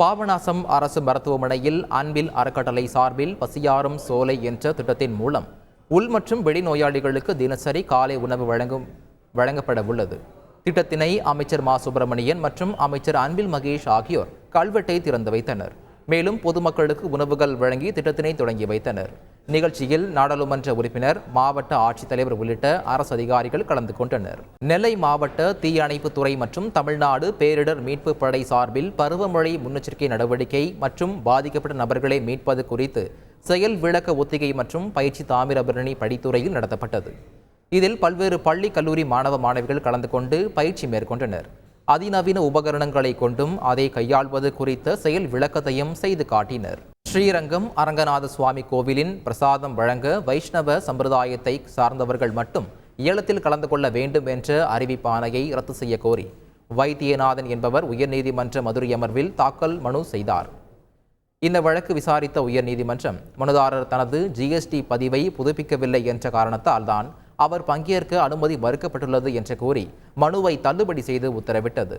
பாபநாசம் அரசு மருத்துவமனையில் அன்பில் அறக்கட்டளை சார்பில் பசியாறும் சோலை என்ற திட்டத்தின் மூலம் உள் மற்றும் வெளி நோயாளிகளுக்கு தினசரி காலை உணவு வழங்கும் வழங்கப்பட உள்ளது திட்டத்தினை அமைச்சர் மா. சுப்பிரமணியன் மற்றும் அமைச்சர் அன்பில் மகேஷ் ஆகியோர் கல்வெட்டை திறந்து வைத்தனர். மேலும் பொதுமக்களுக்கு உணவுகள் வழங்கி திட்டத்தினை தொடங்கி வைத்தனர். நிகழ்ச்சியில் நாடாளுமன்ற உறுப்பினர் மாவட்ட ஆட்சித்தலைவர் உள்ளிட்ட அரசு அதிகாரிகள் கலந்து கொண்டனர். நெல்லை மாவட்ட தீயணைப்புத்துறை மற்றும் தமிழ்நாடு பேரிடர் மீட்பு படை சார்பில் பருவமழை முன்னெச்சரிக்கை நடவடிக்கை மற்றும் பாதிக்கப்பட்ட நபர்களை மீட்பது குறித்து செயல் விளக்க ஒத்திகை மற்றும் பயிற்சி தாமிரபரணி படித்துறையில் நடத்தப்பட்டது. இதில் பல்வேறு பள்ளி கல்லூரி மாணவ மாணவிகள் கலந்து கொண்டு பயிற்சி மேற்கொண்டனர். அதிநவீன உபகரணங்களை கொண்டும் அதை கையாள்வது குறித்த செயல் விளக்கத்தையும் செய்து காட்டினர். ஸ்ரீரங்கம் அரங்கநாத சுவாமி கோவிலின் பிரசாதம் வழங்க வைஷ்ணவ சம்பிரதாயத்தை சார்ந்தவர்கள் மட்டும் ஏலத்தில் கலந்து கொள்ள வேண்டும் என்ற அறிவிப்பானையை ரத்து செய்ய கோரி வைத்தியநாதன் என்பவர் உயர்நீதிமன்ற மதுரை அமர்வில் தாக்கல் மனு செய்தார். இந்த வழக்கு விசாரித்த உயர்நீதிமன்றம் மனுதாரர் தனது ஜிஎஸ்டி பதிவை புதுப்பிக்கவில்லை என்ற காரணத்தால் தான் அவர் பங்கேற்க அனுமதி மறுக்கப்பட்டுள்ளது என்று கூறி மனுவை தள்ளுபடி செய்து உத்தரவிட்டது.